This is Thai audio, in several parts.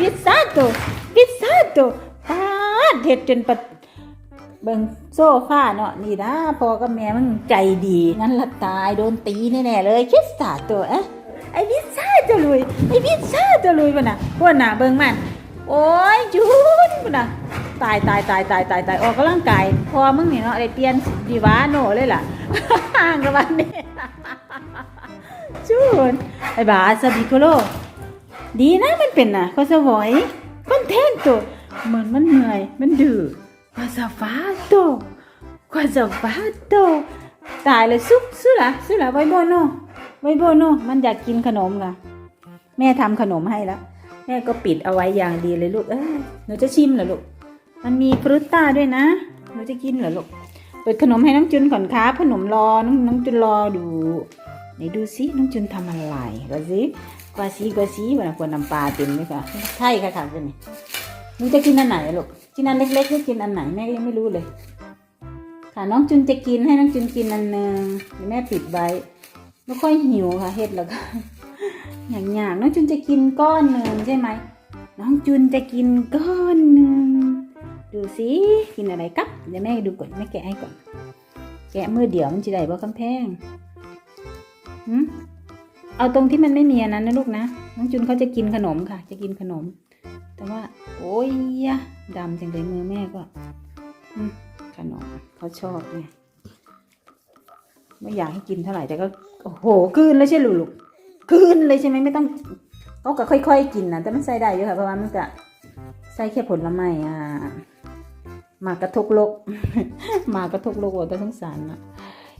พิซซ่าโตพิซซ่าโตปาดเห็ดจนปะเบิ่งโซฟาเนาะนี่นะพ่อกับแม่มันใจดีงั้นละตายโดนตีแน่ๆเลยพิซซ่าโตเอ๊ะไอ้พิซซ่าโตลุยไอ้พิซซ่าโตลุยป่ะนะพวกน่ะเบิ่งมันโอ้ยจุนป่ะนะตายตายตายตายตายตายออกกำลังกายพอมึงนี่เนาะได้เปลี่ยนดีวาโนเลยล่ะห่างกับวันนี้จูนไอ้บาสบิโคโล ดีนะมันเป็นน่ะก็สวอยคอนเทนต์ตัวเหมือนมันเหนื่อย มันดื้อควาซาฟาโตควาซาฟาโตตายเลยซุซุละซุละไวโบโนไวโบโนมันอยากกินขนมกะแม่ทำขนมให้แล้ว แม่ก็ปิดเอาไว้อย่างดีเลยลูก เอ้ยหนูจะชิมเหรอลูก มันมีฟรุตต้าด้วยนะ หนูจะกินเหรอลูก เปิดขนมให้น้องจุนก่อนครับขนมรอ น้องจุนรอดู ไหนดูสิน้องจุนทำอะไรก็สิกว่าสีกว่าสีวันควรน้ำปลาเต็มเลยค่ะใช่ค่ะค่ะเป็นไงหนูจะกินอันไหนลูกกินอันเล็กๆหรือกินอันไหนแม่ก็ยังไม่รู้เลย ค่ะน้องจุนจะกินให้น้องจุนกินอันหนึ่งแม่ปิดไว้ไม่ค่อยหิวค่ะเฮ็ดแล้วก็อย่างๆน้องจุนจะกินก้อนหนึ่งใช่ไหมน้องจุนจะกินก้อนหนึ่งดูสิกินอะไรครับเดี๋ยวแม่ดูก่อนแม่แกะให้ก่อน แกะมือเดียวมันจะได้บ่คำแพง เอาตรงที่มันไม่มีอันนั้นนะลูกนะ น้องจุนเขาจะกินขนมค่ะ จะกินขนม แต่ว่า โอ้ยยะดำจังเลยมือแม่ก็ขนมเขาชอบเนี่ยไม่อยากให้กินเท่าไหร่แต่ก็โอ้โหกลืนเลยใช่หรือลูกกลืนเลยใช่ไหมไม่ต้องเขาก็ค่อย ๆ กินนะแต่มันใส่ได้อยู่ค่ะเพราะว่ามันจะใส่แค่ผลไม้อะหมากกระทุกโลกหมากกระทุกโลกว่าแต่สงสารนะ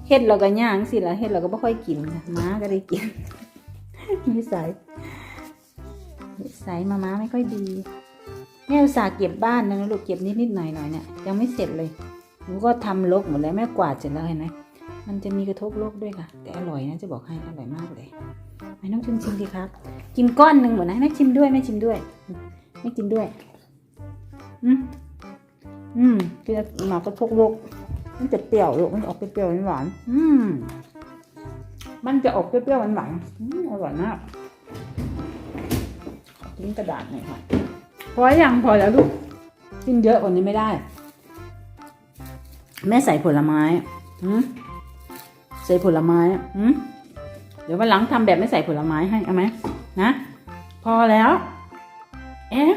เฮ็ดเราก็ย่างสิละเฮ็ดเราก็ไม่ค่อยกินค่ะม้าก็ได้กินนิสัยนิสัยมาม้าไม่ค่อยดีแม่อุตส่าห์เก็บบ้านนะลูกเก็บนิดนิดหน่อยหน่อยเนี่ยยังไม่เสร็จเลยหนูก็ทำรกหมดแล้วแม่กวาดเสร็จแล้วเห็นไหมมันจะมีกระทบโรคด้วยค่ะ แต่อร่อยนะจะบอกให้อร่อยมากเลยไอ้น้องชิมชิมดีครับ กินก้อนหนึ่งหมดนะให้แม่ชิมด้วยแม่ชิมด้วยแม่กินด้วย อืมอืมกินหมากระทบโรค มันจะเปรี้ยวลูกมันจะออกเปรี้ยวหวานอืมมันจะออกเปรี้ยวหวานอร่อยมากทิ้งกระดาษหน่อยค่ะพอยังพอแล้วลูกกินเยอะกว่านี้ไม่ได้ แม่ใส่ผลไม้หืมใส่ผลไม้หืมเดี๋ยววันหลังทำแบบไม่ใส่ผลไม้ให้เอาไหมนะพอแล้ว เอ๊ะ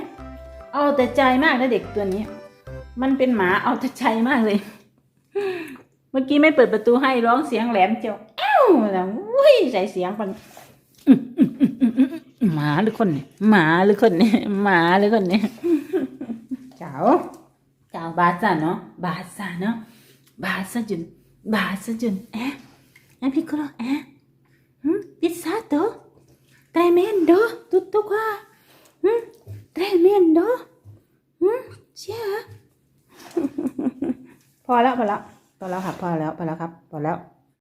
เอาแต่ใจมากนะเด็กตัวนี้ มันเป็นหมาเอาแต่ใจมากเลย มื่อกี้ไม่เปิดประตูให้ร้องเสียงแหลมเจียวแอ้วแล้วอุ้ยใส่เสียงมันหมาหรือคนเนี่ยหมาหรือคนเนี่ยหมาหรือคนเนี่ยเจ้าเจ้าบาซ่าเนาะบาซ่าเนาะบาซ่าจุนบาซ่าจุนเอ๊ะเอ๊ะพิโคโลเอ๊ะหืมพิซซ่าโต tremendo tutto qua หืม tremendo หืมเชื่อพอแล้วพอแล้ว พอแล้วครับพอแล้วพอแล้วครับพอแล้ว